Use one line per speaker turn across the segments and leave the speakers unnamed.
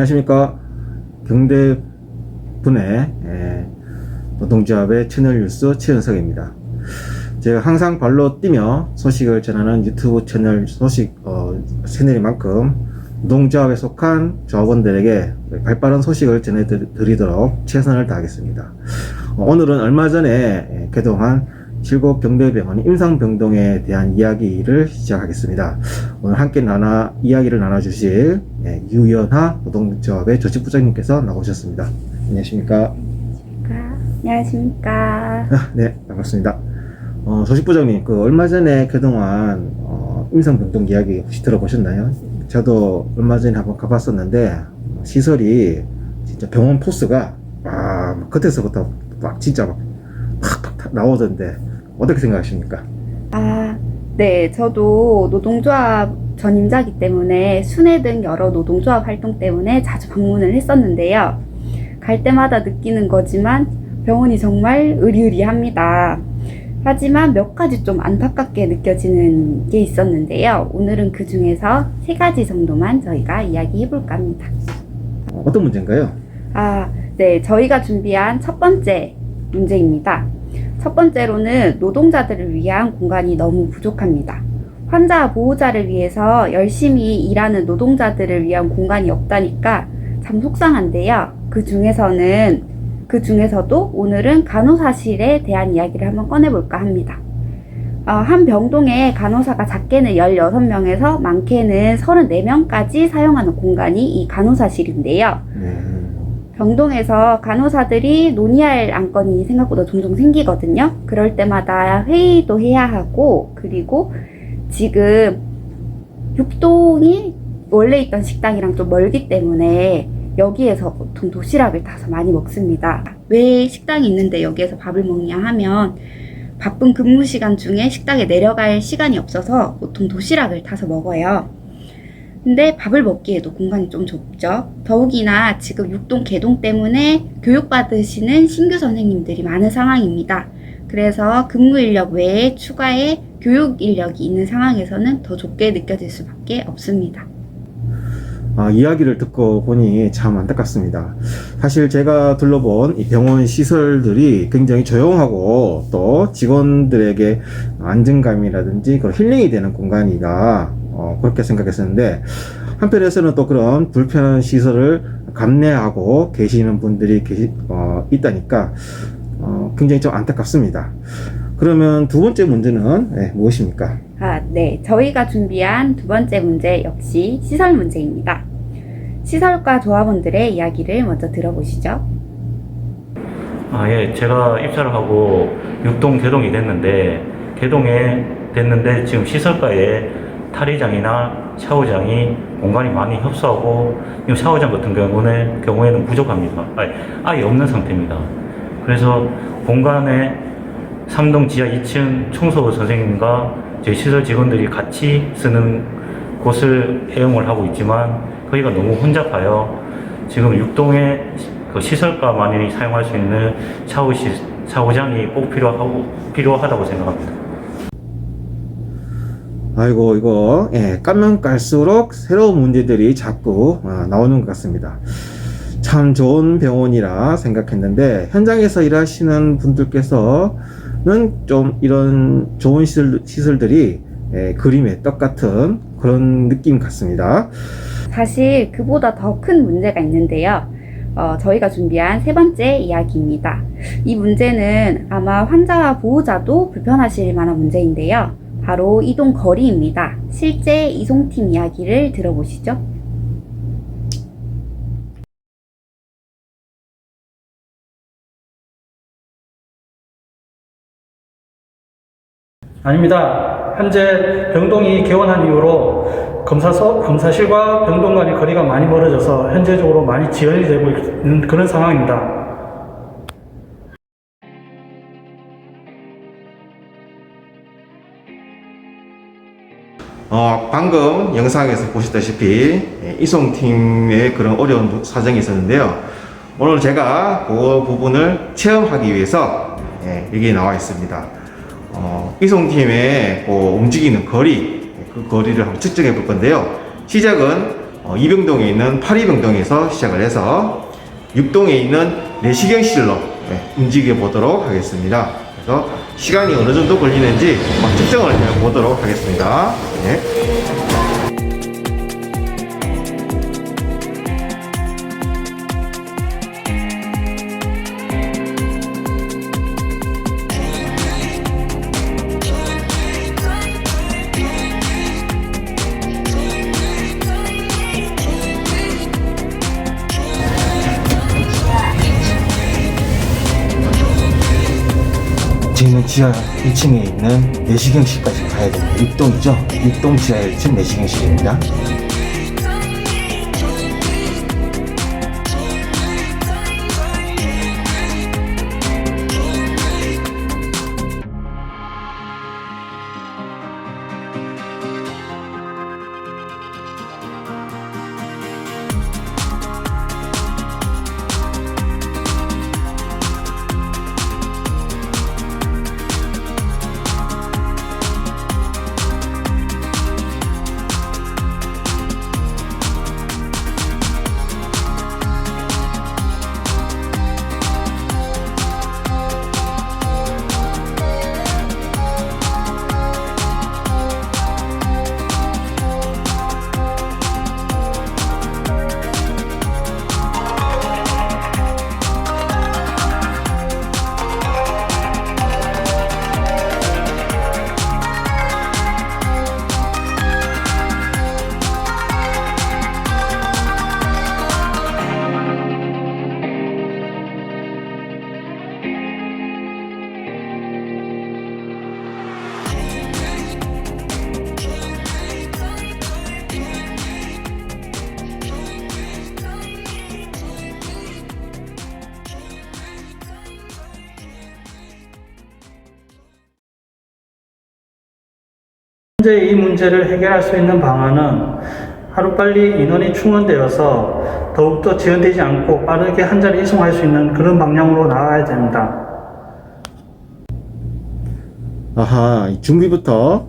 안녕하십니까 경대분의 예, 노동조합의 채널 뉴스 최은석입니다. 제가 항상 발로 뛰며 소식을 전하는 유튜브 채널 소식 어, 채널인 만큼 노동조합에 속한 조합원들에게 발빠른 소식을 전해드리도록 최선을 다하겠습니다. 어, 오늘은 얼마 전에 예, 개동한 칠곡 경대병원 임상병동에 대한 이야기를 시작하겠습니다. 오늘 함께 나눠 이야기를 나눠주실 예, 유연하 노동조합의 조직부장님께서 나오셨습니다. 안녕하십니까?
안녕하십니까.
아, 네, 반갑습니다. 어, 조직부장님, 그 얼마 전에 그동안 어, 임상병동 이야기 혹시 들어보셨나요? 저도 얼마 전에 한번 가봤었는데 시설이 진짜 병원 포스가 아, 막 겉에서부터 막 진짜 막 팍팍 나오던데 어떻게 생각하십니까?
아, 네. 저도 노동조합 전임자기 때문에 순회 등 여러 노동조합 활동 때문에 자주 방문을 했었는데요. 갈 때마다 느끼는 거지만 병원이 정말 의리의리합니다. 하지만 몇 가지 좀 안타깝게 느껴지는 게 있었는데요. 오늘은 그 중에서 세 가지 정도만 저희가 이야기해 볼까 합니다.
어, 어떤 문제인가요?
아, 네. 저희가 준비한 첫 번째 문제입니다. 첫 번째로는 노동자들을 위한 공간이 너무 부족합니다. 환자 보호자를 위해서 열심히 일하는 노동자들을 위한 공간이 없다니까 참 속상한데요. 그 중에서는, 그 중에서도 오늘은 간호사실에 대한 이야기를 한번 꺼내볼까 합니다. 어, 한 병동에 간호사가 작게는 16명에서 많게는 34명까지 사용하는 공간이 이 간호사실인데요.
네.
병동에서 간호사들이 논의할 안건이 생각보다 종종 생기거든요. 그럴 때마다 회의도 해야 하고, 그리고 지금 육동이 원래 있던 식당이랑 좀 멀기 때문에 여기에서 보통 도시락을 타서 많이 먹습니다. 왜 식당이 있는데 여기에서 밥을 먹냐 하면 바쁜 근무 시간 중에 식당에 내려갈 시간이 없어서 보통 도시락을 타서 먹어요. 근데 밥을 먹기에도 공간이 좀 좁죠. 더욱이나 지금 육동 개동 때문에 교육받으시는 신규 선생님들이 많은 상황입니다. 그래서 근무 인력 외에 추가의 교육 인력이 있는 상황에서는 더 좁게 느껴질 수밖에 없습니다.
아, 이야기를 듣고 보니 참 안타깝습니다. 사실 제가 둘러본 이 병원 시설들이 굉장히 조용하고 또 직원들에게 안정감이라든지 그런 힐링이 되는 공간이다. 어, 그렇게 생각했었는데 한편에서는 또 그런 불편한 시설을 감내하고 계시는 분들이 계시, 어, 있다니까 어, 굉장히 좀 안타깝습니다. 그러면 두 번째 문제는 네, 무엇입니까?
아, 네. 저희가 준비한 두 번째 문제 역시 시설 문제입니다. 시설과 조합원들의 이야기를 먼저 들어보시죠.
아, 예. 제가 입사를 하고 육동 개동이 됐는데, 개동에 됐는데 지금 시설가에 탈의장이나 샤워장이 공간이 많이 협소하고, 이 샤워장 같은 경우는, 경우에는 부족합니다. 아니, 아예 없는 상태입니다. 그래서 공간에 3동 지하 2층 청소 선생님과 저희 시설 직원들이 같이 쓰는 곳을 애용을 하고 있지만, 거기가 너무 혼잡하여 지금 육동에 그 시설가만이 사용할 수 있는 샤워 시, 샤워장이 꼭 필요하고 필요하다고 생각합니다.
아이고 이거 예, 까면 깔수록 새로운 문제들이 자꾸 아, 나오는 것 같습니다. 참 좋은 병원이라 생각했는데 현장에서 일하시는 분들께서는 좀 이런 좋은 시설, 시설들이 예, 그림의 떡 같은 그런 느낌 같습니다.
사실 그보다 더 큰 문제가 있는데요. 어, 저희가 준비한 세 번째 이야기입니다. 이 문제는 아마 환자와 보호자도 불편하실 만한 문제인데요. 바로 이동 거리입니다. 실제 이송팀 이야기를 들어보시죠.
아닙니다. 현재 병동이 개원한 이후로 검사소, 검사실과 병동 간의 거리가 많이 멀어져서 현재적으로 많이 지연이 되고 있는 그런 상황입니다.
어, 방금 영상에서 보셨다시피 예, 이송팀의 그런 어려운 사정이 있었는데요. 오늘 제가 그 부분을 체험하기 위해서 예, 여기 나와 있습니다. 어, 이송팀의 그 움직이는 거리, 그 거리를 한번 측정해 볼 건데요. 시작은 어, 이병동에 있는 파리병동에서 시작을 해서 6동에 있는 내시경실로 네, 움직여 보도록 하겠습니다. 그래서 시간이 어느 정도 걸리는지 막 측정을 해 보도록 하겠습니다. 네. 저희는 지하 1층에 있는 내시경실까지 가야 됩니다. 6동이죠? 6동 지하 1층 내시경실입니다.
현재 이 문제를 해결할 수 있는 방안은 하루빨리 인원이 충원되어서 더욱더 지연되지 않고 빠르게 환자를 이송할 수 있는 그런 방향으로 나아가야 됩니다.
아하, 이 준비부터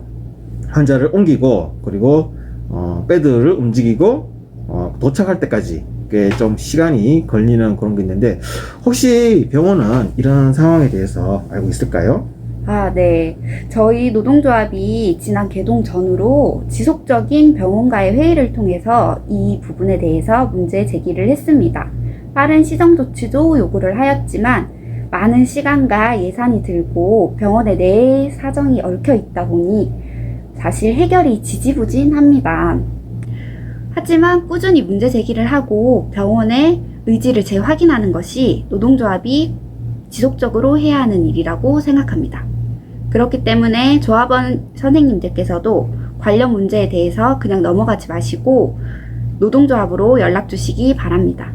환자를 옮기고 그리고 어, 배드를 움직이고 어, 도착할 때까지 꽤좀 시간이 걸리는 그런 게 있는데 혹시 병원은 이런 상황에 대해서 알고 있을까요?
아, 네. 저희 노동조합이 지난 개동 전후로 지속적인 병원과의 회의를 통해서 이 부분에 대해서 문제 제기를 했습니다. 빠른 시정 조치도 요구를 하였지만 많은 시간과 예산이 들고 병원의 내 사정이 얽혀 있다 보니 사실 해결이 지지부진합니다. 하지만 꾸준히 문제 제기를 하고 병원의 의지를 재확인하는 것이 노동조합이 지속적으로 해야 하는 일이라고 생각합니다. 그렇기 때문에 조합원 선생님들께서도 관련 문제에 대해서 그냥 넘어가지 마시고 노동조합으로 연락 주시기 바랍니다.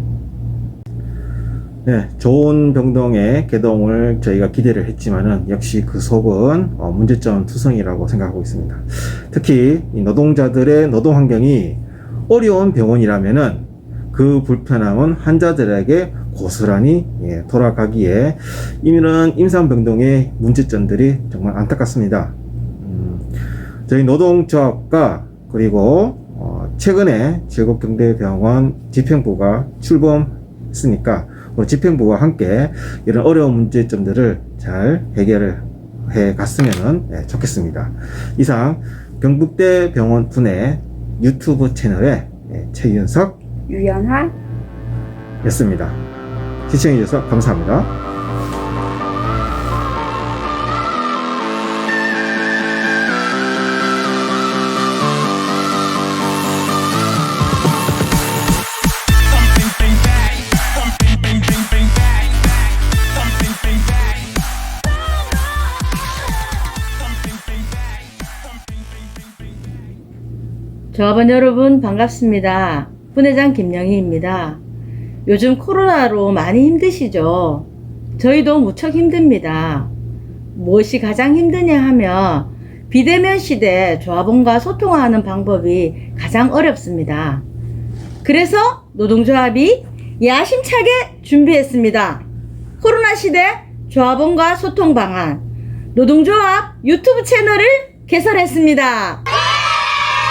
네, 좋은 병동의 개동을 저희가 기대를 했지만은 역시 그 속은 어, 문제점 투성이라고 생각하고 있습니다. 특히 이 노동자들의 노동 환경이 어려운 병원이라면은 그 불편함은 환자들에게 고스란히 예, 돌아가기에 이런 임산병동의 문제점들이 정말 안타깝습니다. 음, 저희 노동조합과 그리고 어, 최근에 제국경대병원 집행부가 출범했으니까 우리 집행부와 함께 이런 어려운 문제점들을 잘 해결을 해 갔으면 좋겠습니다. 이상 경북대 병원 분의 유튜브 채널의 예, 최윤석
유연화
였습니다. 시청해주셔서 감사합니다.
조합원 여러분 반갑습니다. 분회장 김영희입니다. 요즘 코로나로 많이 힘드시죠? 저희도 무척 힘듭니다. 무엇이 가장 힘드냐 하면 비대면 시대 조합원과 소통하는 방법이 가장 어렵습니다. 그래서 노동조합이 야심차게 준비했습니다. 코로나 시대 조합원과 소통 방안 노동조합 유튜브 채널을 개설했습니다.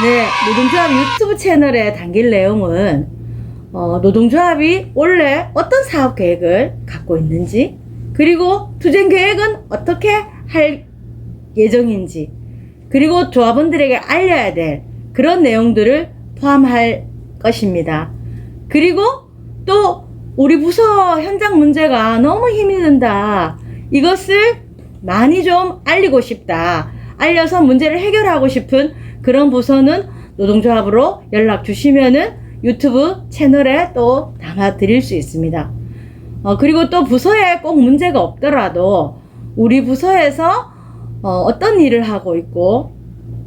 네, 노동조합 유튜브 채널에 담길 내용은 어, 노동조합이 원래 어떤 사업 계획을 갖고 있는지 그리고 투쟁 계획은 어떻게 할 예정인지 그리고 조합원들에게 알려야 될 그런 내용들을 포함할 것입니다. 그리고 또 우리 부서 현장 문제가 너무 힘이 든다. 이것을 많이 좀 알리고 싶다. 알려서 문제를 해결하고 싶은 그런 부서는 노동조합으로 연락 주시면은 유튜브 채널에 또 담아 드릴 수 있습니다. 어, 그리고 또 부서에 꼭 문제가 없더라도 우리 부서에서 어, 떤 일을 하고 있고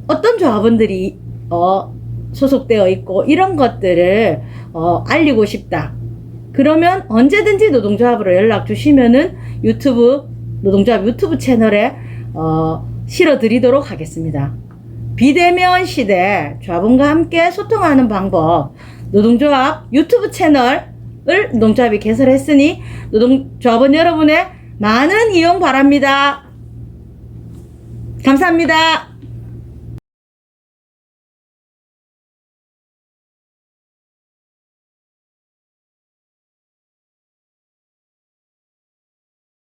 어떤 조합원들이 어, 소속되어 있고 이런 것들을 어, 알리고 싶다. 그러면 언제든지 노동조합으로 연락 주시면은 유튜브 노동조합 유튜브 채널에 어, 실어 드리도록 하겠습니다. 비대면 시대 조합원과 함께 소통하는 방법 노동조합 유튜브 채널을 노동조합이 개설했으니 노동조합원 여러분의 많은 이용 바랍니다. 감사합니다.